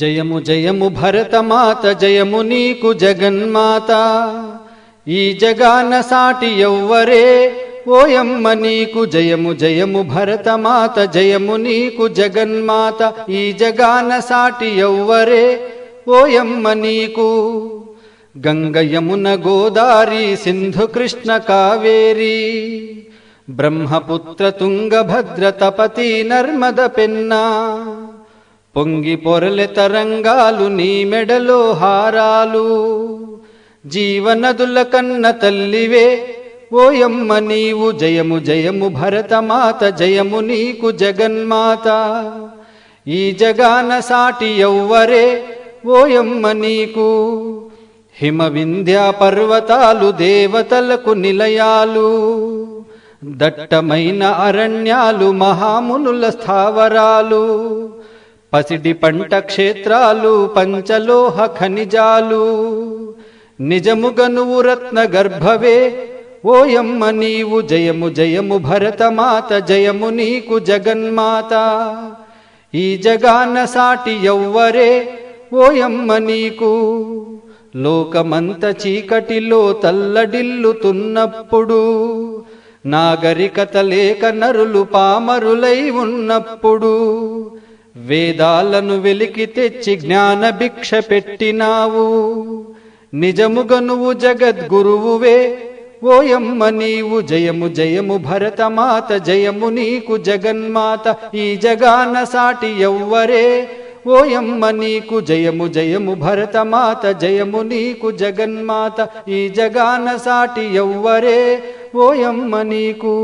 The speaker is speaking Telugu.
జయము జయము భరతమాత జయము నీకు జగన్మాత. ఈ జగాన సాటి ఎవ్వరే ఓయమ్మ నీకు జయము జయము భరతమాత జయము నీకు జగన్మాత. ఈ జగాన సాటి ఎవ్వరే ఓయమ్మ నీకు. గంగ యమున గోదారి సింధు కృష్ణ కావేరి. బ్రహ్మపుత్ర తుంగభద్ర తపతి నర్మద పెన్నా. పొంగి పొరలె తరంగాలు నీ మెడలో హారాలు. జీవనదుల కన్న తల్లివే ఓయమ్మ నీవు జయము జయము భరతమాత జయము నీకు జగన్మాత. ఈ జగాన సాటి ఎవ్వరే ఓయమ్మ నీకు. హిమవింధ్యా పర్వతాలు దేవతలకు నిలయాలు. దట్టమైన అరణ్యాలు మహామునుల స్థావరాలు. పసిడి పంట క్షేత్రాలు పంచలోహ ఖనిజాలు. నిజముగ రత్న గర్భవే ఓయమ్మ నీవు జయము జయము భరతమాత జయము నీకు జగన్మాత. ఈ జగాన సాటి ఎవ్వరే ఓయమ్మ నీకు. లోకమంత చీకటిలో తల్లడిల్లుతున్నప్పుడు నాగరికత లేక నరులు పామరులై ఉన్నప్పుడు వేదాలను వెలికి తెచ్చి జ్ఞాన భిక్ష పెట్టినావు. నిజముగ నువ్వు జగద్గురువువే. ఓయమ్మ నీవు జయము జయము భరతమాత జయము నీకు జగన్మాత ఈ జగాన సాటి ఎవ్వరే. ఓయమ్మ నీకు జయము జయము భరతమాత జయము నీకు జగన్మాత ఈ జగాన సాటి ఎవ్వరే. ఓయమ్మ నీకు